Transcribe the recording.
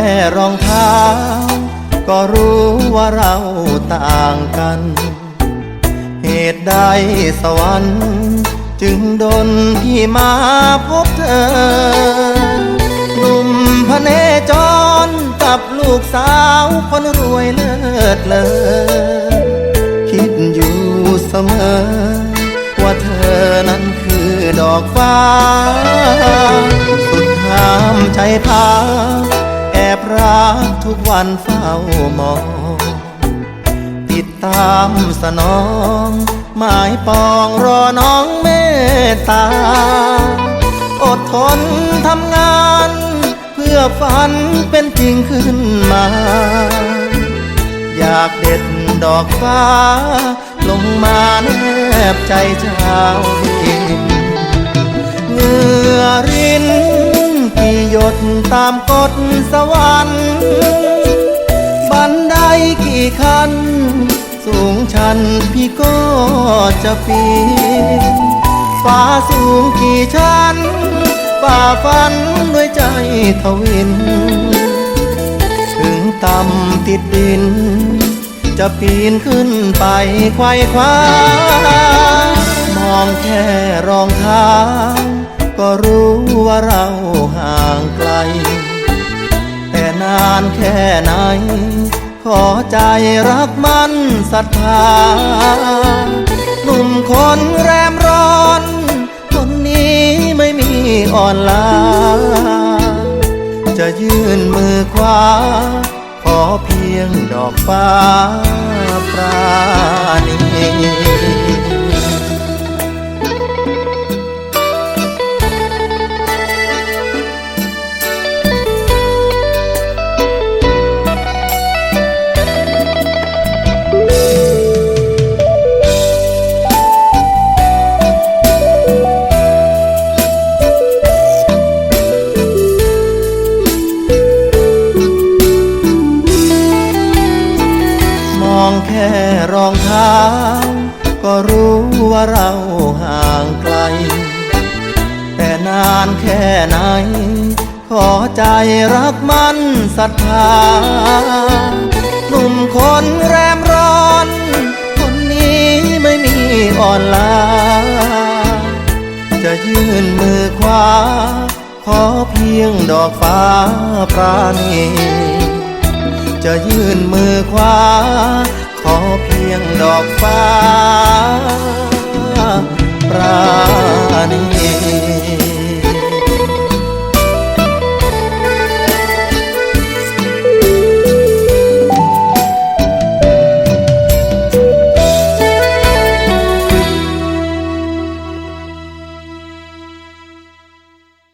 แค่รองเท้า ก็รู้ว่าเราต่างกัน เหตุใดสวรรค์ จึงดนพี่มาพบเธอ หนุ่มพระเนจรกับลูกสาวคนรวยเลิศเลอคิดอยู่เสมอ ว่าเธอนั้นคือดอกฟ้า สุดห้ามใจพา รักทุกวันเฝ้ามอง ติดตามสนอง หมายปองรอน้องเมตตา อดทนทำงาน เพื่อฝันเป็นจริงขึ้นมา อยากเด็ดดอกฟ้า ลงมาแนบใจเจ้าดินเตามกฎสวรรค์บันไดกี่ขั้น สูงชันพี่ก็จะปีนฟ้าสูงกี่ชั้นฝ่าฟันด้วยใจทวิน ถึงต่ำติดดิน จะปีนขึ้นไปไขว้คว้ามองแค่รองเท้า ก็รู้ว่าเราห่างไกล แต่นานแค่ไหน ขอใจรักมันศรัทธา หนุ่มคนแรมร้อน คนนี้ไม่มีอ่อนลา จะยื่นมือขวาขอเพียงดอกฟ้าปราณี รองเท้าก็รู้ว่าเราห่างไกล แต่นานแค่ไหน ขอใจรักมันศรัทธาหนุ่มคนแรมร้อน คนนี้ไม่มีอ่อนล้าจะยื่นมือขวาขอเพียงดอกฟ้าปราณีจะยื่นมือขวา ยงดอกฟ้า